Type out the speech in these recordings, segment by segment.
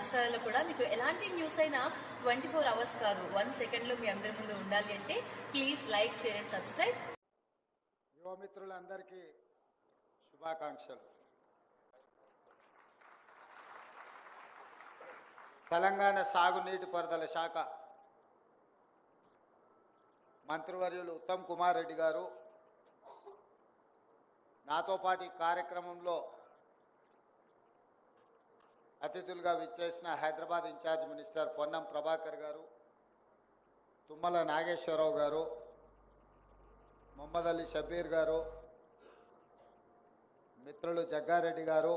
రాష్ట్రాలలో కూడా మీకు ఎలాంటి న్యూస్ అయినా ట్వంటీ ఫోర్ అవర్స్ కాదు. వన్ సెకండ్లో మీ అందరి ముందు ఉండాలి అంటే please like share and subscribe యువమిత్రులందరికీ శుభాకాంక్షలు. తెలంగాణ సాగునీటి పారుదల శాఖ మంత్రివర్యులు ఉత్తమ్ కుమార్ రెడ్డి గారు నాతో పాటు ఈ కార్యక్రమంలో అతిథులుగా విచ్చేసిన హైదరాబాద్ ఇన్ఛార్జ్ మినిస్టర్ పొన్నం ప్రభాకర్ గారు తుమ్మల నాగేశ్వరరావు గారు మొహమ్మద్ అలీ షబీర్ గారు మిత్రులు జగ్గారెడ్డి గారు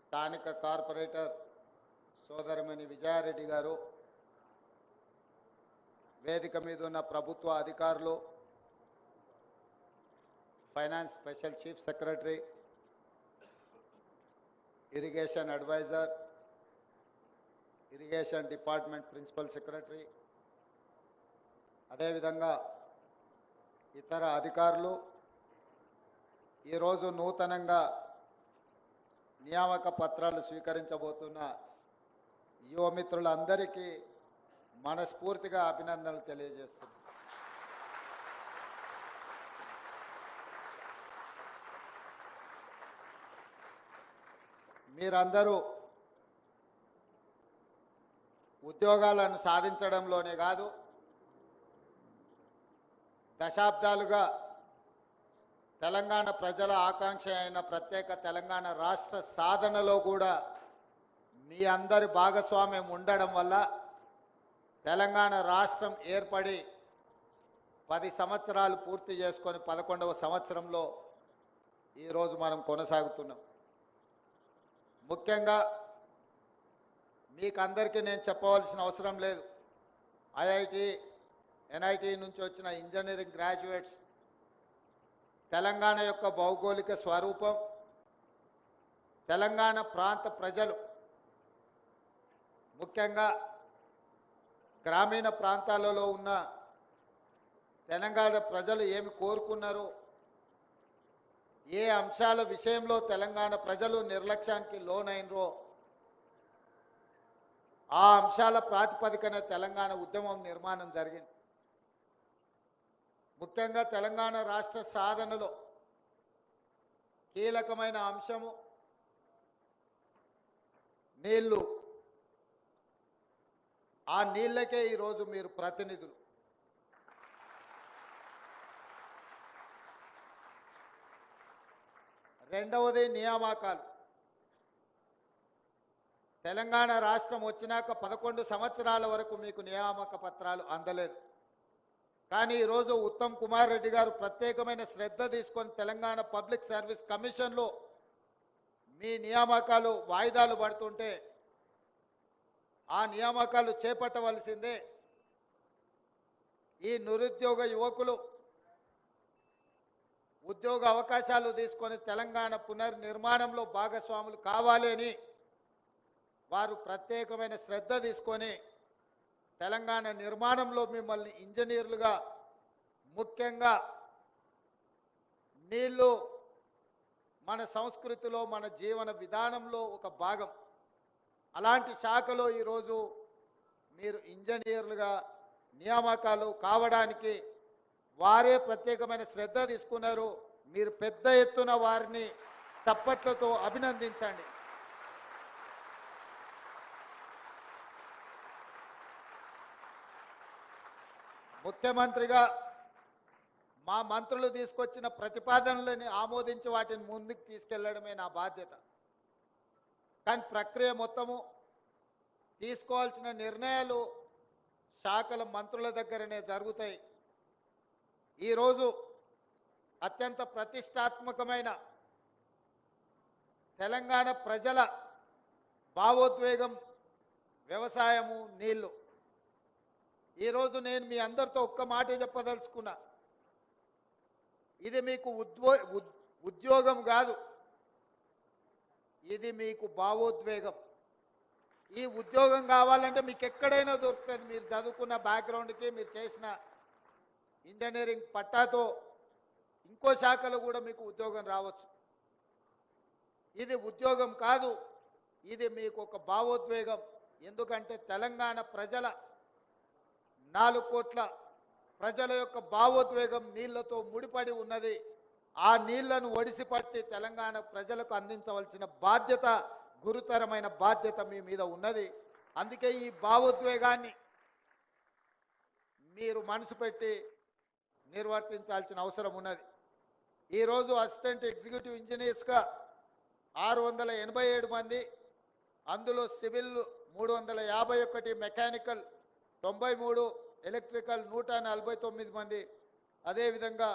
స్థానిక కార్పొరేటర్ సోదరమణి విజయారెడ్డి గారు వేదిక మీద ఉన్న ప్రభుత్వ అధికారులు finance special chief secretary irrigation advisor irrigation department principal secretary అదేవిధంగా ఇతర అధికారులు ఈరోజు నూతనంగా నియామక పత్రాలు స్వీకరించబోతున్న యువమిత్రులందరికీ మనస్ఫూర్తిగా అభినందనలు తెలియజేస్తున్నాను. మీరందరూ ఉద్యోగాలను సాధించడంలోనే కాదు దశాబ్దాలుగా తెలంగాణ ప్రజల ఆకాంక్ష అయిన ప్రత్యేక తెలంగాణ రాష్ట్ర సాధనలో కూడా మీ అందరి భాగస్వామ్యం ఉండడం వల్ల తెలంగాణ రాష్ట్రం ఏర్పడి పది సంవత్సరాలు పూర్తి చేసుకొని పదకొండవ సంవత్సరంలో ఈరోజు మనం కొనసాగుతున్నాం. ముఖ్యంగా మీకు అందరికీ నేను చెప్పవలసిన అవసరం లేదు. ఐఐటి ఎన్ఐటి నుంచి వచ్చిన ఇంజనీరింగ్ గ్రాడ్యుయేట్స్ తెలంగాణ యొక్క భౌగోళిక స్వరూపం తెలంగాణ ప్రాంత ప్రజలు ముఖ్యంగా గ్రామీణ ప్రాంతాలలో ఉన్న తెలంగాణ ప్రజలు ఏమి కోరుకున్నారు ఏ అంశాల విషయంలో తెలంగాణ ప్రజలు నిర్లక్ష్యానికి లోనైనరో ఆ అంశాల ప్రాతిపదికన తెలంగాణ ఉద్యమం నిర్మాణం జరిగింది. ముఖ్యంగా తెలంగాణ రాష్ట్ర సాధనలో కీలకమైన అంశము నీళ్ళు. ఆ నీళ్ళకే ఈరోజు మీరు ప్రతినిధులు. రెండవది నియామకాలు. తెలంగాణ రాష్ట్రం వచ్చినాక పదకొండు సంవత్సరాల వరకు మీకు నియామక పత్రాలు అందలేదు. కానీ ఈరోజు ఉత్తమ్ కుమార్ రెడ్డి గారు ప్రత్యేకమైన శ్రద్ధ తీసుకొని తెలంగాణ పబ్లిక్ సర్వీస్ కమిషన్లో మీ నియామకాలు వాయిదాలు పడుతుంటే ఆ నియామకాలు చేపట్టవలసిందే ఈ నిరుద్యోగ యువకులు ఉద్యోగ అవకాశాలు తీసుకొని తెలంగాణ పునర్నిర్మాణంలో భాగస్వాములు కావాలి అని వారు ప్రత్యేకమైన శ్రద్ధ తీసుకొని తెలంగాణ నిర్మాణంలో మిమ్మల్ని ఇంజనీర్లుగా ముఖ్యంగా నీళ్ళు మన సంస్కృతిలో మన జీవన విధానంలో ఒక భాగం. అలాంటి శాఖలో ఈరోజు మీరు ఇంజనీర్లుగా నియామకాలు కావడానికి వారే ప్రత్యేకమైన శ్రద్ధ తీసుకున్నారు. మీరు పెద్ద ఎత్తున వారిని చప్పట్లతో అభినందించండి. ముఖ్యమంత్రిగా మా మంత్రులు తీసుకొచ్చిన ప్రతిపాదనలని ఆమోదించి వాటిని ముందుకు తీసుకెళ్ళడమే నా బాధ్యత. కానీ ప్రక్రియ మొత్తము తీసుకోవాల్సిన నిర్ణయాలు శాఖల మంత్రుల దగ్గరనే జరుగుతాయి. ఈరోజు అత్యంత ప్రతిష్టాత్మకమైన తెలంగాణ ప్రజల భావోద్వేగం వ్యవసాయము నీళ్ళు. ఈరోజు నేను మీ అందరితో ఒక్క మాట చెప్పదలుచుకున్నా. ఇది మీకు ఉద్వో ఉద్- ఉద్యోగం కాదు. ఇది మీకు భావోద్వేగం. ఈ ఉద్యోగం కావాలంటే మీకు ఎక్కడైనా దొరుకుతుంది. మీరు చదువుకున్న బ్యాక్గ్రౌండ్కి మీరు చేసిన ఇంజనీరింగ్ పట్టాతో ఇంకో శాఖలో కూడా మీకు ఉద్యోగం రావచ్చు. ఇది ఉద్యోగం కాదు ఇది మీకు ఒక భావోద్వేగం. ఎందుకంటే తెలంగాణ ప్రజల నాలుగు కోట్ల ప్రజల యొక్క భావోద్వేగం నీళ్ళతో ముడిపడి ఉన్నది. ఆ నీళ్ళను ఒడిసిపట్టి తెలంగాణ ప్రజలకు అందించవలసిన బాధ్యత గురుతరమైన బాధ్యత మీ మీద ఉన్నది. అందుకే ఈ భావోద్వేగాన్ని మీరు మనసు పెట్టి నిర్వర్తించాల్సిన అవసరం ఉన్నది. ఈరోజు అసిస్టెంట్ ఎగ్జిక్యూటివ్ ఇంజనీర్స్గా ఆరు వందల ఎనభై ఏడు మంది అందులో సివిల్ మూడు వందల యాభై ఒకటి మెకానికల్ తొంభై మూడు ఎలక్ట్రికల్ నూట నలభై తొమ్మిది మంది అదేవిధంగా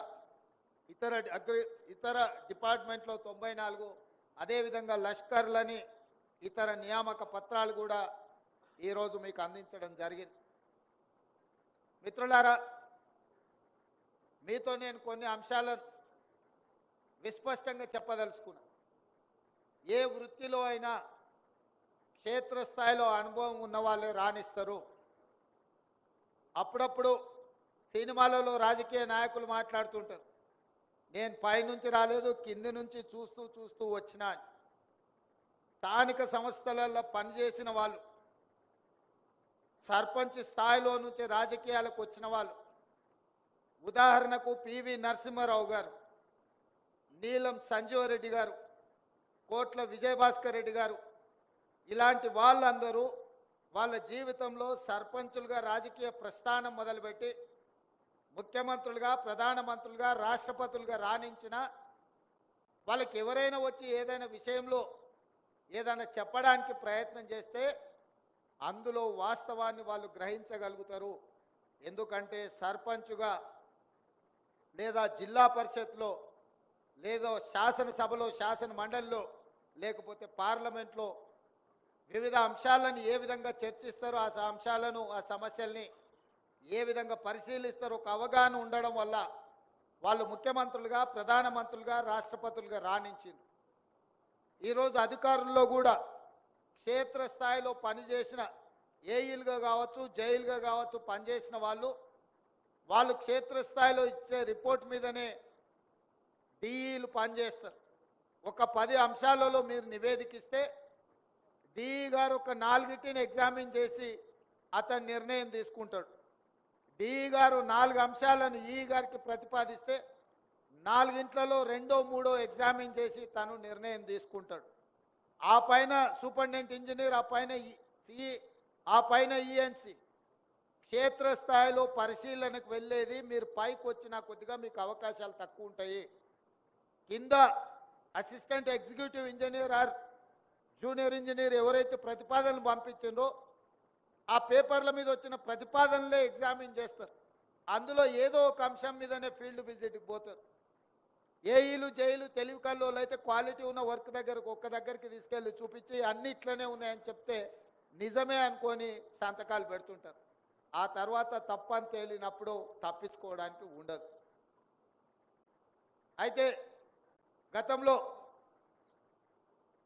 ఇతర అగ్రి ఇతర డిపార్ట్మెంట్లో తొంభై నాలుగు అదేవిధంగా లష్కర్లని ఇతర నియామక పత్రాలు కూడా ఈరోజు మీకు అందించడం జరిగింది. మిత్రులారా మీతో నేను కొన్ని అంశాలను విస్పష్టంగా చెప్పదలుచుకున్నా. ఏ వృత్తిలో అయినా క్షేత్రస్థాయిలో అనుభవం ఉన్న వాళ్ళే రాణిస్తారు. అప్పుడప్పుడు సినిమాలలో రాజకీయ నాయకులు మాట్లాడుతుంటారు. నేను పైనుంచి రాలేదు కింది నుంచి చూస్తూ చూస్తూ వచ్చిన స్థానిక సంస్థలలో పనిచేసిన వాళ్ళు సర్పంచ్ స్థాయిలో నుంచి రాజకీయాలకు వచ్చిన వాళ్ళు ఉదాహరణకు పివి నరసింహారావు గారు నీలం సంజీవరెడ్డి గారు కోట్ల విజయభాస్కర్ రెడ్డి గారు ఇలాంటి వాళ్ళందరూ వాళ్ళ జీవితంలో సర్పంచులుగా రాజకీయ ప్రస్థానం మొదలుపెట్టి ముఖ్యమంత్రులుగా ప్రధానమంత్రులుగా రాష్ట్రపతులుగా రాణించిన వాళ్ళకి ఎవరైనా వచ్చి ఏదైనా విషయంలో ఏదైనా చెప్పడానికి ప్రయత్నం చేస్తే అందులో వాస్తవాన్ని వాళ్ళు గ్రహించగలుగుతారు. ఎందుకంటే సర్పంచుగా లేదా జిల్లా పరిషత్లో లేదో శాసనసభలో శాసన మండలిలో లేకపోతే పార్లమెంట్లో వివిధ అంశాలను ఏ విధంగా చర్చిస్తారో ఆ అంశాలను ఆ సమస్యల్ని ఏ విధంగా పరిశీలిస్తారో ఒక అవగాహన ఉండడం వల్ల వాళ్ళు ముఖ్యమంత్రులుగా ప్రధానమంత్రులుగా రాష్ట్రపతులుగా రాణించింది ఈరోజు అధికారుల్లో కూడా క్షేత్రస్థాయిలో పనిచేసిన ఏఈలుగా కావచ్చు జైలుగా కావచ్చు పనిచేసిన వాళ్ళు వాళ్ళు క్షేత్రస్థాయిలో ఇచ్చే రిపోర్ట్ మీదనే డిఈలు పనిచేస్తారు. ఒక పది అంశాలలో మీరు నివేదికిస్తే డిఈ గారు ఒక నాలుగిటిని ఎగ్జామిన్ చేసి అతను నిర్ణయం తీసుకుంటాడు. డిఈ గారు నాలుగు అంశాలను ఈ గారికి ప్రతిపాదిస్తే నాలుగింట్లలో రెండో మూడో ఎగ్జామిన్ చేసి తను నిర్ణయం తీసుకుంటాడు. ఆ పైన సూపరింటెండెంట్ ఇంజనీర్ ఆ పైన సిఈ ఆ పైన ఈఎన్సి క్షేత్రస్థాయిలో పరిశీలనకు వెళ్ళేది మీరు పైకి వచ్చినా కొద్దిగా మీకు అవకాశాలు తక్కువ ఉంటాయి. కింద assistant executive engineer or junior engineer ఎవరైతే ప్రతిపాదనలు పంపించిందో ఆ పేపర్ల మీద వచ్చిన ప్రతిపాదనలే ఎగ్జామిన్ చేస్తారు. అందులో ఏదో ఒక అంశం మీదనే ఫీల్డ్ విజిట్కి పోతారు. ఏఈలు జైలు తెలివి కల్లోళ్ళు అయితే క్వాలిటీ ఉన్న వర్క్ దగ్గరకు ఒక్క దగ్గరికి తీసుకెళ్ళి చూపించి అన్ని ఇట్లనే ఉన్నాయని చెప్తే నిజమే అనుకొని సంతకాలు పెడుతుంటారు. ఆ తర్వాత తప్పని తేలినప్పుడు తప్పించుకోవడానికి ఉండదు. అయితే గతంలో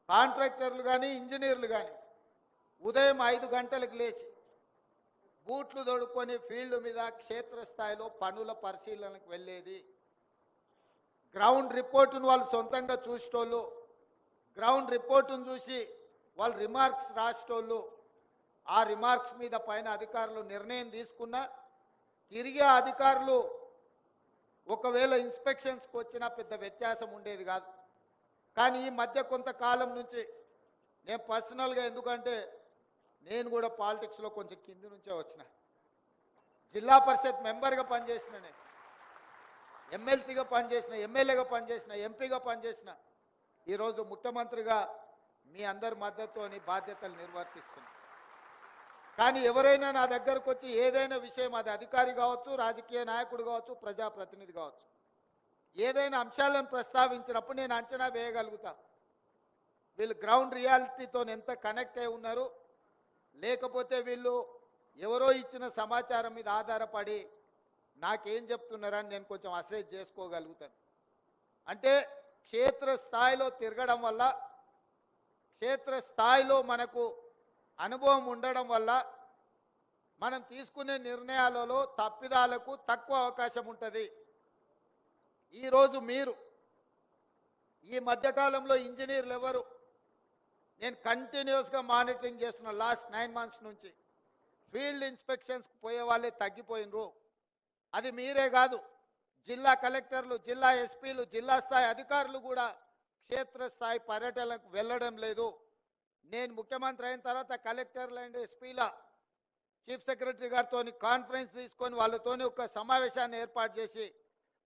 కాంట్రాక్టర్లు కానీ ఇంజనీర్లు కానీ ఉదయం ఐదు గంటలకు లేచి బూట్లు తొడుక్కొని ఫీల్డ్ మీద క్షేత్రస్థాయిలో పనుల పరిశీలనకు వెళ్ళేది. గ్రౌండ్ రిపోర్టును వాళ్ళు సొంతంగా చూసేటోళ్ళు గ్రౌండ్ రిపోర్టును చూసి వాళ్ళు రిమార్క్స్ రాసేటోళ్ళు ఆ రిమార్క్స్ మీద పైన అధికారులు నిర్ణయం తీసుకున్నా తిరిగి అధికారులు ఒకవేళ ఇన్స్పెక్షన్స్కి వచ్చినా పెద్ద వ్యత్యాసం ఉండేది కాదు. కానీ ఈ మధ్య కొంతకాలం నుంచి నేను పర్సనల్గా ఎందుకంటే నేను కూడా పాలిటిక్స్లో కొంచెం కింది నుంచే వచ్చిన. జిల్లా పరిషత్ మెంబర్గా పనిచేసిన నేను. ఎమ్మెల్సీగా పనిచేసిన ఎమ్మెల్యేగా పనిచేసిన ఎంపీగా పనిచేసిన. ఈరోజు ముఖ్యమంత్రిగా మీ అందరి మద్దతుతోని బాధ్యతలు నిర్వర్తిస్తున్నాను కానీ ఎవరైనా నా దగ్గరకు వచ్చి ఏదైనా విషయం అది అధికారి కావచ్చు రాజకీయ నాయకుడు కావచ్చు ప్రజాప్రతినిధి కావచ్చు. ఏదైనా అంశాలను ప్రస్తావించినప్పుడు నేను అంచనా వేయగలుగుతా. వీళ్ళు గ్రౌండ్ రియాలిటీతో ఎంత కనెక్ట్ అయి ఉన్నారు లేకపోతే వీళ్ళు ఎవరో ఇచ్చిన సమాచారం మీద ఆధారపడి నాకేం చెప్తున్నారని నేను కొంచెం అసెస్ చేసుకోగలుగుతాను. అంటే క్షేత్ర స్థాయిలో తిరగడం వల్ల క్షేత్ర స్థాయిలో మనకు అనుభవం ఉండడం వల్ల మనం తీసుకునే నిర్ణయాలలో తప్పిదాలకు తక్కువ అవకాశం ఉంటుంది. ఈరోజు మీరు ఈ మధ్యకాలంలో ఇంజనీర్లు ఎవరు? నేను కంటిన్యూస్గా మానిటరింగ్ చేస్తున్న లాస్ట్ నైన్ మంత్స్ నుంచి. ఫీల్డ్ ఇన్స్పెక్షన్స్కి పోయే వాళ్ళే తగ్గిపోయినరు. అది మీరే కాదు జిల్లా కలెక్టర్లు జిల్లా ఎస్పీలు జిల్లా స్థాయి అధికారులు కూడా క్షేత్రస్థాయి పర్యటనకు వెళ్ళడం లేదు. నేను ముఖ్యమంత్రి అయిన తర్వాత కలెక్టర్లు అండ్ ఎస్పీల చీఫ్ సెక్రటరీ గారితో కాన్ఫరెన్స్ తీసుకొని వాళ్ళతోని ఒక సమావేశాన్ని ఏర్పాటు చేసి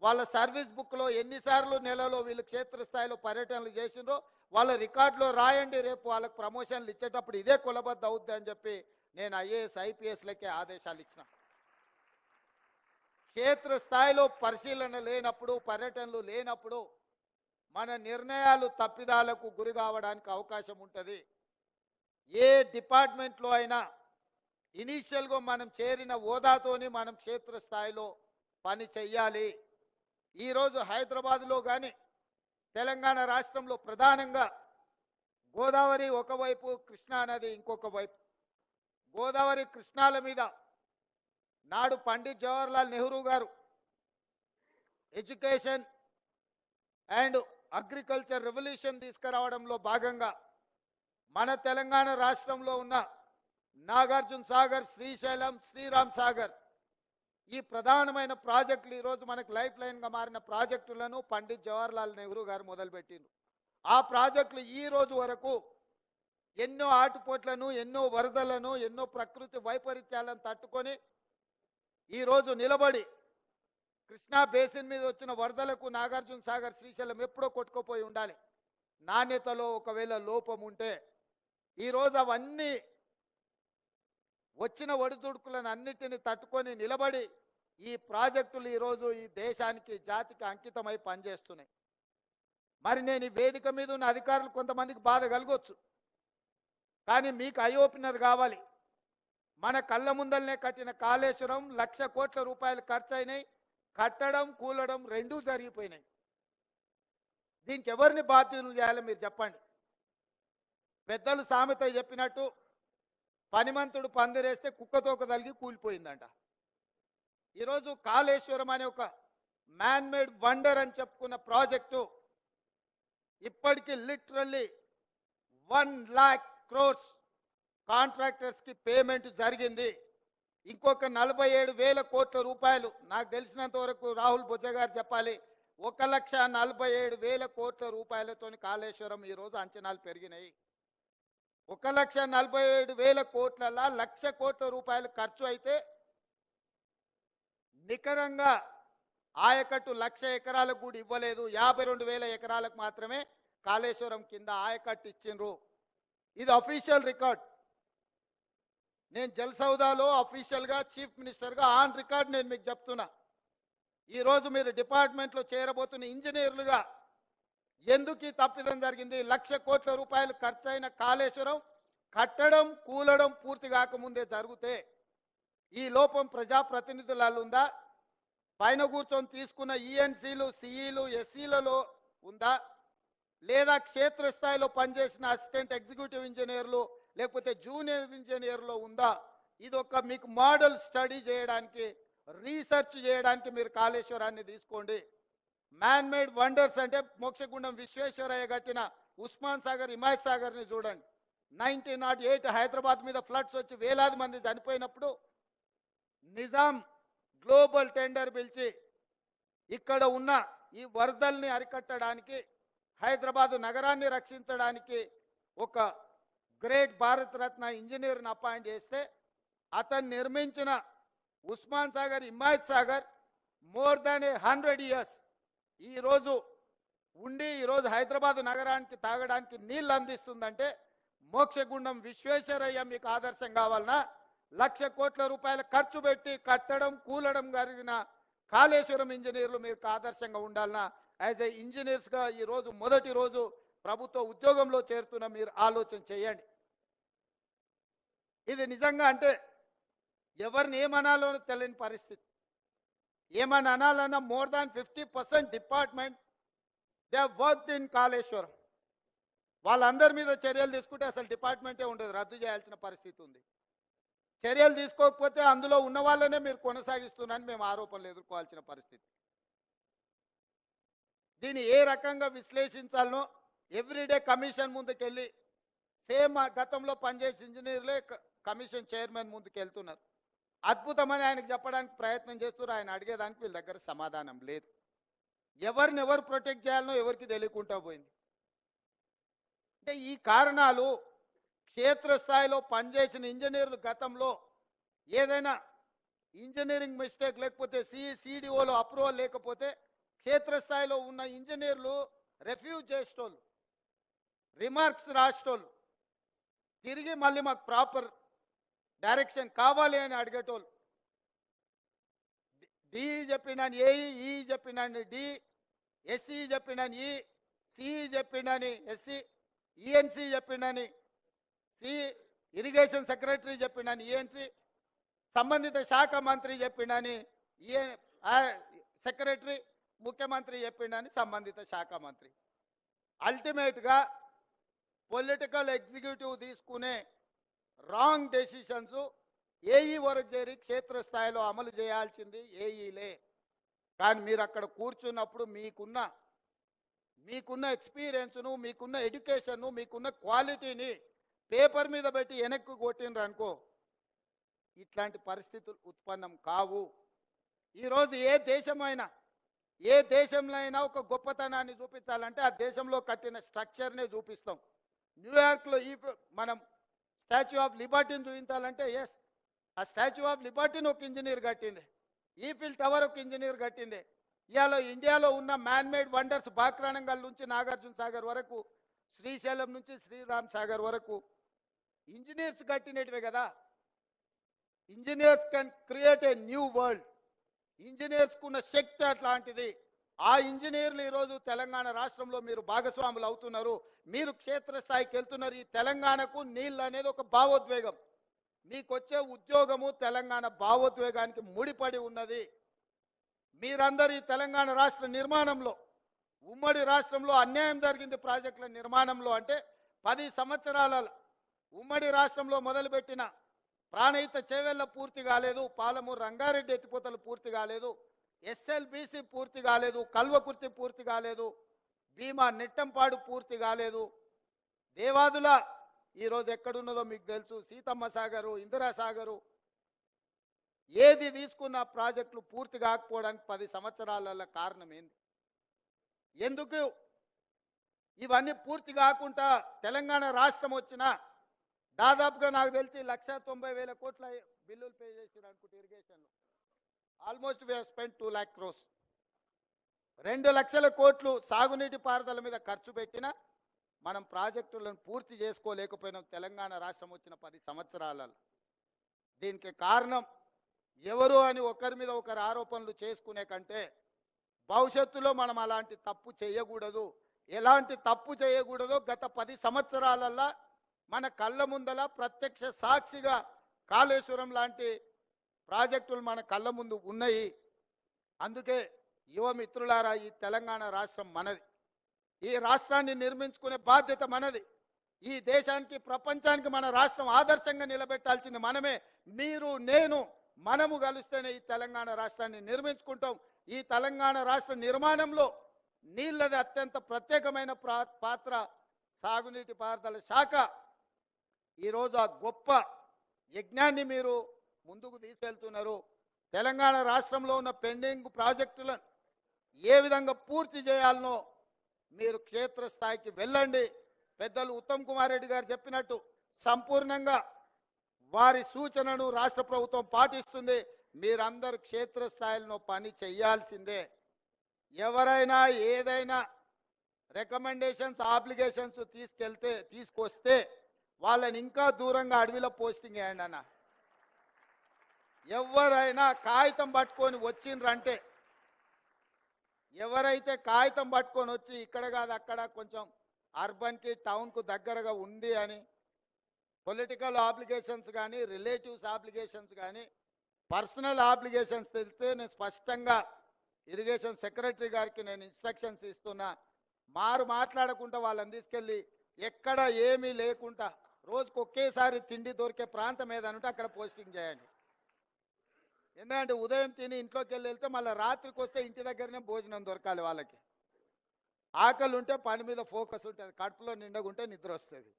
వాళ్ళ సర్వీస్ బుక్లో ఎన్నిసార్లు నెలలో వీళ్ళు క్షేత్రస్థాయిలో పర్యటనలు చేసిండ్రో వాళ్ళ రికార్డులో రాయండి రేపు వాళ్ళకి ప్రమోషన్లు ఇచ్చేటప్పుడు ఇదే కులబద్ద అవుద్ది అని చెప్పి నేను ఐఏఎస్ ఐపీఎస్లకే ఆదేశాలు ఇచ్చిన. క్షేత్రస్థాయిలో పరిశీలన లేనప్పుడు పర్యటనలు లేనప్పుడు మన నిర్ణయాలు తప్పిదాలకు గురి కావడానికి అవకాశం ఉంటుంది. ఏ డిపార్ట్మెంట్లో అయినా ఇనీషియల్గా మనం చేరిన హోదాతోని మనం క్షేత్రస్థాయిలో పని చెయ్యాలి. ఈరోజు హైదరాబాద్లో కానీ తెలంగాణ రాష్ట్రంలో ప్రధానంగా గోదావరి ఒకవైపు కృష్ణా నది ఇంకొక వైపు. గోదావరి కృష్ణాల మీద నాడు పండిత్ జవహర్లాల్ నెహ్రూ గారు ఎడ్యుకేషన్ అండ్ అగ్రికల్చర్ రెవల్యూషన్ తీసుకురావడంలో భాగంగా మన తెలంగాణ రాష్ట్రంలో ఉన్న నాగార్జున సాగర్ శ్రీశైలం శ్రీరామ్ సాగర్ ఈ ప్రధానమైన ప్రాజెక్టులు ఈరోజు మనకు లైఫ్ లైన్గా మారిన ప్రాజెక్టులను పండిత్ జవహర్లాల్ నెహ్రూ గారు మొదలుపెట్టిండ్రు. ఆ ప్రాజెక్టులు ఈ రోజు వరకు ఎన్నో ఆటుపోట్లను ఎన్నో వరదలను ఎన్నో ప్రకృతి వైపరీత్యాలను తట్టుకొని ఈరోజు నిలబడి కృష్ణా బేసిన్ మీద వచ్చిన వరదలకు నాగార్జున సాగర్ శ్రీశైలం ఎప్పుడో కొట్టుకుపోయి ఉండాలి. నాణ్యతలో ఒకవేళ లోపం ఉంటే ఈరోజు అవన్నీ వచ్చిన ఒడిదుడుకులను అన్నిటిని తట్టుకొని నిలబడి ఈ ప్రాజెక్టులు ఈరోజు ఈ దేశానికి జాతికి అంకితమై పనిచేస్తున్నాయి. మరి నేను ఈ వేదిక మీద ఉన్న అధికారులు కొంతమందికి బాధ కలగొచ్చు. కానీ మీకు ఐ ఓపెనర్ కావాలి. మన కళ్ళ ముందల్నే కట్టిన కాళేశ్వరం లక్ష కోట్ల రూపాయలు ఖర్చు అయినాయి కట్టడం కూలడం రెండూ జరిగిపోయినాయి. దీనికి ఎవరిని బాధ్యులు చేయాలో మీరు చెప్పండి. పెద్దలు సామెత చెప్పినట్టు పనిమంతుడు పందిరేస్తే కుక్కతోక తలిగి కూలిపోయిందంట. ఈరోజు కాళేశ్వరం అనే ఒక మ్యాన్మేడ్ వండర్ అని చెప్పుకున్న ప్రాజెక్టు ఇప్పటికీ లిటరల్లీ వన్ లాక్ క్రోర్స్ కాంట్రాక్టర్స్కి పేమెంట్ జరిగింది. ఇంకొక నలభై ఏడు వేల కోట్ల రూపాయలు నాకు తెలిసినంత వరకు రాహుల్ బుజ్జ గారు చెప్పాలి. ఒక లక్ష నలభై ఏడు వేల కోట్ల రూపాయలతో కాళేశ్వరం ఈరోజు అంచనాలు పెరిగినాయి. ఒక లక్ష నలభై ఏడు వేల కోట్లలా లక్ష కోట్ల రూపాయలు ఖర్చు అయితే నికరంగా ఆయకట్టు లక్ష ఎకరాలకు కూడా ఇవ్వలేదు. యాభై రెండు వేల ఎకరాలకు మాత్రమే కాళేశ్వరం కింద ఆయకట్టు ఇచ్చిండ్రు. ఇది అఫీషియల్ రికార్డ్ నేను జలసౌదాలో అఫీషియల్గా చీఫ్ మినిస్టర్గా ఆన్ రికార్డ్ నేను మీకు చెప్తున్నా. ఈరోజు మీరు డిపార్ట్మెంట్లో చేరబోతున్న ఇంజనీర్లుగా ఎందుకు ఈ తప్పిదం జరిగింది? లక్ష కోట్ల రూపాయలు ఖర్చైన కాళేశ్వరం కట్టడం కూలడం పూర్తి కాకముందే జరిగితే ఈ లోపం ప్రజాప్రతినిధులలో ఉందా పైన కూర్చొని తీసుకున్న ఈఎన్సీలు సిఈలు ఎస్సీలలో ఉందా? లేదా క్షేత్రస్థాయిలో పనిచేసిన అసిస్టెంట్ ఎగ్జిక్యూటివ్ ఇంజనీర్లు లేకపోతే జూనియర్ ఇంజనీర్లో ఉందా? ఇది ఒక మీకు మోడల్ స్టడీ చేయడానికి రీసెర్చ్ చేయడానికి మీరు కాళేశ్వరాన్ని తీసుకోండి. మ్యాన్ మేడ్ వండర్స్ అంటే మోక్షగుండం విశ్వేశ్వరయ్య కట్టిన ఉస్మాన్ సాగర్ హిమాయత్ సాగర్ని చూడండి. నైన్టీన్ నాట్ ఎయిట్ హైదరాబాద్ మీద ఫ్లడ్స్ వచ్చి వేలాది మంది చనిపోయినప్పుడు నిజాం గ్లోబల్ టెండర్ పిలిచి ఇక్కడ ఉన్న ఈ వరదల్ని అరికట్టడానికి హైదరాబాదు నగరాన్ని రక్షించడానికి ఒక గ్రేట్ భారతరత్న ఇంజనీర్ని అపాయింట్ చేస్తే అతను నిర్మించిన Osman Sagar Himayat Sagar more than a hundred years. ఈరోజు ఉండి ఈరోజు హైదరాబాద్ నగరానికి తాగడానికి నీళ్ళు అందిస్తుందంటే మోక్షగుండం విశ్వేశ్వరయ్య మీకు ఆదర్శం కావాలనా? లక్ష కోట్ల రూపాయల ఖర్చు పెట్టి కట్టడం కూలడం జరిగిన కాళేశ్వరం ఇంజనీర్లు మీకు ఆదర్శంగా ఉండాలనా? యాజ్ ఏ ఇంజనీర్స్గా ఈరోజు మొదటి రోజు ప్రభుత్వ ఉద్యోగంలో చేరుతున్న మీరు ఆలోచన చేయండి. ఇది నిజంగా అంటే ఎవరిని ఏమనాలో తెలియని పరిస్థితి. ఏమని అనాలన్నా more than fifty percent department they work in Kaleshwaram. వాళ్ళందరి మీద చర్యలు తీసుకుంటే అసలు డిపార్ట్మెంటే ఉండదు రద్దు చేయాల్సిన పరిస్థితి ఉంది. చర్యలు తీసుకోకపోతే అందులో ఉన్న వాళ్ళనే మీరు కొనసాగిస్తున్నారని మేము ఆరోపణలు ఎదుర్కోవాల్సిన పరిస్థితి. దీన్ని ఏ రకంగా విశ్లేషించాలనో ఎవ్రీడే కమిషన్ ముందుకెళ్ళి సేమ్ ఆ గతంలో పనిచేసే ఇంజనీర్లే క- కమిషన్ చైర్మన్ ముందుకు వెళ్తున్నారు అద్భుతమని ఆయనకు చెప్పడానికి ప్రయత్నం చేస్తున్నారు. ఆయన అడిగేదానికి వీళ్ళ దగ్గర సమాధానం లేదు. ఎవరిని ఎవరు ప్రొటెక్ట్ చేయాలనో ఎవరికి తెలియకుండా పోయింది. అంటే ఈ కారణాలు క్షేత్రస్థాయిలో పనిచేసిన ఇంజనీర్లు గతంలో ఏదైనా ఇంజనీరింగ్ మిస్టేక్ లేకపోతే సి సిడిఓలో అప్రూవల్ లేకపోతే క్షేత్రస్థాయిలో ఉన్న ఇంజనీర్లు రెఫ్యూజ్ చేసేటోళ్ళు రిమార్క్స్ రాసేటోళ్ళు తిరిగి మళ్ళీ మాకు ప్రాపర్ డైరెక్షన్ కావాలి అని అడిగేటోళ్ళు. డి చెప్పినాను ఏఈ ఈ చెప్పినాను డి ఎస్సీ చెప్పినాను ఈ C E చెప్పినాని S E E N C చెప్పినాని C irrigation secretary చెప్పినాను ఈఎన్సి సంబంధిత శాఖ మంత్రి చెప్పినాని ఏ సెక్రటరీ ముఖ్యమంత్రి చెప్పిండని సంబంధిత శాఖ మంత్రి. అల్టిమేట్గా పొలిటికల్ ఎగ్జిక్యూటివ్ తీసుకునే రాంగ్ డెసిషన్స్ ఏఈ వరకు చేరి క్షేత్రస్థాయిలో అమలు చేయాల్సింది ఏఈలే. కానీ మీరు అక్కడ కూర్చున్నప్పుడు మీకున్న మీకున్న ఎక్స్పీరియన్స్ను మీకున్న ఎడ్యుకేషన్ను మీకున్న క్వాలిటీని పేపర్ మీద పెట్టి వెనక్కి కొట్టినరు అనుకో ఇట్లాంటి పరిస్థితులు ఉత్పన్నం కావు. ఈరోజు ఏ దేశమైనా ఏ దేశంలో అయినా ఒక గొప్పతనాన్ని చూపించాలంటే ఆ దేశంలో కట్టిన స్ట్రక్చర్నే చూపిస్తాం. న్యూయార్క్లో ఈ మనం స్టాచ్యూ ఆఫ్ లిబర్టీని చూపించాలంటే ఎస్ ఆ స్టాచ్యూ ఆఫ్ లిబర్టీని ఒక ఇంజనీర్ కట్టింది. ఈఫిల్ టవర్ ఒక ఇంజనీర్ కట్టింది. ఇవాళ ఇండియాలో ఉన్న మ్యాన్మేడ్ వండర్స్ బాక్రానంగల్ నుంచి నాగార్జున సాగర్ వరకు శ్రీశైలం నుంచి శ్రీరామ్ సాగర్ వరకు ఇంజనీర్స్ కట్టినటివే కదా. Engineers can create a new world. ఇంజనీర్స్కు ఉన్న శక్తి అట్లాంటిది. ఆ ఇంజనీర్లు ఈరోజు తెలంగాణ రాష్ట్రంలో మీరు భాగస్వాములు అవుతున్నారు. మీరు క్షేత్రస్థాయికి వెళ్తున్నారు. ఈ తెలంగాణకు నీళ్ళు అనేది ఒక భావోద్వేగం. మీకు వచ్చే ఉద్యోగము తెలంగాణ భావోద్వేగానికి ముడిపడి ఉన్నది. మీరందరూ ఈ తెలంగాణ రాష్ట్ర నిర్మాణంలో ఉమ్మడి రాష్ట్రంలో అన్యాయం జరిగింది ప్రాజెక్టుల నిర్మాణంలో అంటే పది సంవత్సరాల ఉమ్మడి రాష్ట్రంలో మొదలుపెట్టిన ప్రాణహిత చేవెళ్ళ పూర్తి కాలేదు. పాలమూరు రంగారెడ్డి ఎత్తిపోతలు పూర్తి కాలేదు. ఎస్ఎల్బిసి పూర్తి కాలేదు కల్వకుర్తి పూర్తి కాలేదు భీమా నెట్టంపాడు పూర్తి కాలేదు. దేవాదుల ఈరోజు ఎక్కడున్నదో మీకు తెలుసు. సీతమ్మ సాగరు ఇందిరా సాగరు ఏది తీసుకున్న ప్రాజెక్టులు పూర్తి కాకపోవడానికి పది సంవత్సరాల కారణం ఏంది? ఎందుకు ఇవన్నీ పూర్తి కాకుండా తెలంగాణ రాష్ట్రం వచ్చినా దాదాపుగా నాకు తెలిసి లక్ష తొంభై వేల కోట్ల బిల్లులు పే చేసారు అనుకుంటే ఇరిగేషన్లో. Almost we spend two lakh crores రెండు లక్షల కోట్లు సాగునీటి పారుదల మీద ఖర్చు పెట్టినా మనం ప్రాజెక్టులను పూర్తి చేసుకోలేకపోయినాం తెలంగాణ రాష్ట్రం వచ్చిన పది సంవత్సరాలలో. దీనికి కారణం ఎవరు అని ఒకరి మీద ఒకరు ఆరోపణలు చేసుకునే కంటే భవిష్యత్తులో మనం అలాంటి తప్పు చేయకూడదు. ఎలాంటి తప్పు చేయకూడదో గత పది సంవత్సరాలల్లా మన కళ్ళ ముందల ప్రత్యక్ష సాక్షిగా కాళేశ్వరం లాంటి ప్రాజెక్టులు మన కళ్ళ ముందు ఉన్నాయి. అందుకే యువ మిత్రులారా ఈ తెలంగాణ రాష్ట్రం మనది. ఈ రాష్ట్రాన్ని నిర్మించుకునే బాధ్యత మనది. ఈ దేశానికి ప్రపంచానికి మన రాష్ట్రం ఆదర్శంగా నిలబెట్టాల్సింది మనమే. మీరు నేను మనము కలిస్తేనే ఈ తెలంగాణ రాష్ట్రాన్ని నిర్మించుకుంటాం. ఈ తెలంగాణ రాష్ట్ర నిర్మాణంలో నీళ్ళది అత్యంత ప్రత్యేకమైన పాత్ర సాగునీటి పారుదల శాఖ. ఈరోజు ఆ గొప్ప యజ్ఞాన్ని మీరు ముందుకు తీసుకెళ్తున్నారు. తెలంగాణ రాష్ట్రంలో ఉన్న పెండింగ్ ప్రాజెక్టులను ఏ విధంగా పూర్తి చేయాలనో మీరు క్షేత్రస్థాయికి వెళ్ళండి. పెద్దలు ఉత్తమ్ కుమార్ రెడ్డి గారు చెప్పినట్టు సంపూర్ణంగా వారి సూచనను రాష్ట్ర ప్రభుత్వం పాటిస్తుంది. మీరందరూ క్షేత్రస్థాయిలో పని చేయాల్సిందే. ఎవరైనా ఏదైనా రికమెండేషన్స్ ఆబ్లిగేషన్స్ తీసుకెళ్తే తీసుకొస్తే వాళ్ళని ఇంకా దూరంగా అడవిలో పోస్టింగ్ వేయండి అన్న. ఎవరైనా కాగితం పట్టుకొని వచ్చిండ్రంటే ఎవరైతే కాగితం పట్టుకొని వచ్చి ఇక్కడ కాదు అక్కడ కొంచెం అర్బన్కి టౌన్కు దగ్గరగా ఉంది అని పొలిటికల్ ఆబ్లిగేషన్స్ కానీ రిలేటివ్స్ ఆబ్లిగేషన్స్ కానీ పర్సనల్ ఆబ్లిగేషన్స్ తెలిస్తే నేను స్పష్టంగా ఇరిగేషన్ సెక్రటరీ గారికి నేను ఇన్స్ట్రక్షన్స్ ఇస్తున్నా. మారు మాట్లాడకుండా వాళ్ళని తీసుకెళ్ళి ఎక్కడ ఏమీ లేకుండా రోజుకు ఒకేసారి తిండి దొరికే ప్రాంతం ఏదనుంటే అక్కడ పోస్టింగ్ చేయండి. ఎందుకంటే ఉదయం తిని ఇంట్లోకి వెళ్ళి వెళ్తే మళ్ళీ రాత్రికి వస్తే ఇంటి దగ్గరనే భోజనం దొరకాలి వాళ్ళకి. ఆకలి ఉంటే పని మీద ఫోకస్ ఉంటుంది కడుపులో నిండగుంటే నిద్ర వస్తుంది.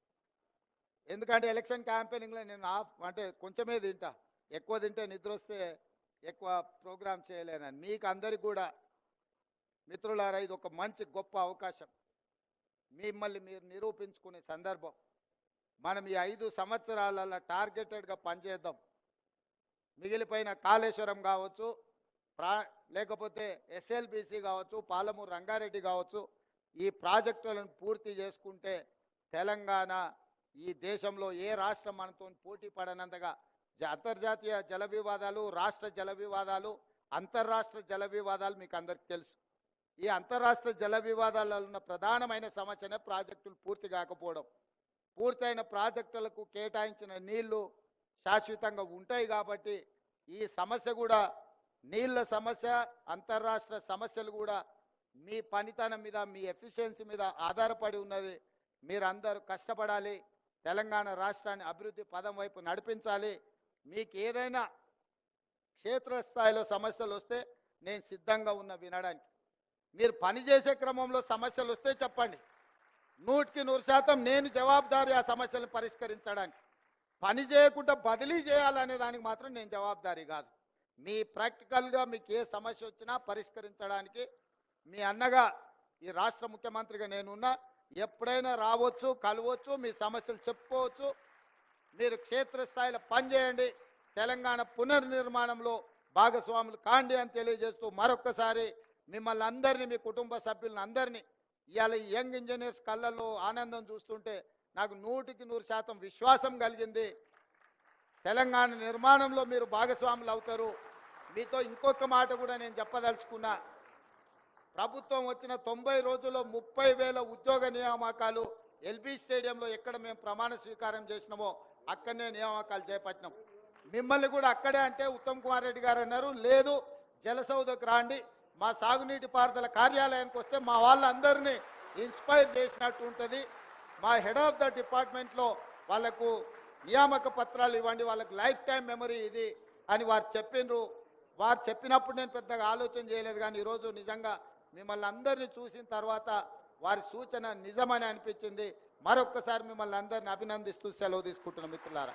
ఎందుకంటే ఎలక్షన్ క్యాంపెయినింగ్లో నేను ఆఫ్ అంటే కొంచెమే తింటా ఎక్కువ తింటే నిద్ర వస్తే ఎక్కువ ప్రోగ్రామ్ చేయలేనని. మీకు అందరికి కూడా మిత్రులారా ఇది ఒక మంచి గొప్ప అవకాశం. మిమ్మల్ని మీరు నిరూపించుకునే సందర్భం. మనం ఈ ఐదు సంవత్సరాలలో టార్గెటెడ్గా పనిచేద్దాం. మిగిలిపోయిన కాళేశ్వరం కావచ్చు ప్రా లేకపోతే ఎస్ఎల్బిసి కావచ్చు పాలమూరు రంగారెడ్డి కావచ్చు ఈ ప్రాజెక్టులను పూర్తి చేసుకుంటే తెలంగాణ ఈ దేశంలో ఏ రాష్ట్రం మనతో పోటీ పడనంతగా అంతర్జాతీయ జల వివాదాలు రాష్ట్ర జల వివాదాలు అంతర్రాష్ట్ర జల వివాదాలు మీకు అందరికీ తెలుసు. ఈ అంతర్రాష్ట్ర జల వివాదాలలో ఉన్న ప్రధానమైన సమస్యనే ప్రాజెక్టులు పూర్తి కాకపోవడం. పూర్తయిన ప్రాజెక్టులకు కేటాయించిన నీళ్ళు శాశ్వతంగా ఉంటాయి కాబట్టి ఈ సమస్య కూడా నీళ్ళ సమస్య అంతర్రాష్ట్ర సమస్యలు కూడా మీ పనితనం మీద మీ ఎఫిషియన్సీ మీద ఆధారపడి ఉన్నది. మీరందరూ కష్టపడాలి. తెలంగాణ రాష్ట్రాన్ని అభివృద్ధి పదం వైపు నడిపించాలి. మీకు ఏదైనా క్షేత్రస్థాయిలో సమస్యలు వస్తే నేను సిద్ధంగా ఉన్న వినడానికి. మీరు పనిచేసే క్రమంలో సమస్యలు వస్తే చెప్పండి. నూటికి నూరు శాతం నేను జవాబుదారి ఆ సమస్యలను పరిష్కరించడానికి. పని చేయకుండా బదిలీ చేయాలనే దానికి మాత్రం నేను జవాబుదారీ కాదు. మీ ప్రాక్టికల్గా మీకు ఏ సమస్య వచ్చినా పరిష్కరించడానికి మీ అన్నగా ఈ రాష్ట్ర ముఖ్యమంత్రిగా నేనున్నా ఎప్పుడైనా రావచ్చు కలవచ్చు మీ సమస్యలు చెప్పుకోవచ్చు మీరు క్షేత్రస్థాయిలో పనిచేయండి తెలంగాణ పునర్నిర్మాణంలో భాగస్వాములు కాండి అని తెలియజేస్తూ మరొక్కసారి మిమ్మల్ని అందరినీ మీ కుటుంబ సభ్యులను అందరినీ ఇవాళ యంగ్ ఇంజనీర్స్ కళ్ళల్లో ఆనందం చూస్తుంటే నాకు నూటికి నూరు శాతం విశ్వాసం కలిగింది. తెలంగాణ నిర్మాణంలో మీరు భాగస్వాములు అవుతారు. మీతో ఇంకొక మాట కూడా నేను చెప్పదలుచుకున్నా. ప్రభుత్వం వచ్చిన తొంభై రోజుల్లో ముప్పై వేల ఉద్యోగ నియామకాలు ఎల్బీ స్టేడియంలో ఎక్కడ మేము ప్రమాణ స్వీకారం చేసినామో అక్కడనే నియామకాలు చేపట్టినాం. మిమ్మల్ని కూడా అక్కడే అంటే ఉత్తమ్ కుమార్ రెడ్డి గారు అన్నారు లేదు జలసౌదకు రాండి. మా సాగునీటి పారుదల కార్యాలయానికి వస్తే మా వాళ్ళందరినీ ఇన్స్పైర్ చేసినట్టు ఉంటుంది. మా హెడ్ ఆఫ్ ద డిపార్ట్మెంట్లో వాళ్ళకు నియామక పత్రాలు ఇవ్వండి వాళ్ళకి లైఫ్ టైం మెమరీ ఇది అని వారు చెప్పిండ్రు వారు చెప్పినప్పుడు నేను పెద్దగా ఆలోచన చేయలేదు కానీ ఈరోజు నిజంగా మిమ్మల్ని అందరినీ చూసిన తర్వాత వారి సూచన నిజమని అనిపించింది. మరొక్కసారి మిమ్మల్ని అందరిని అభినందిస్తూ సెలవు తీసుకుంటున్నాం మిత్రులారా.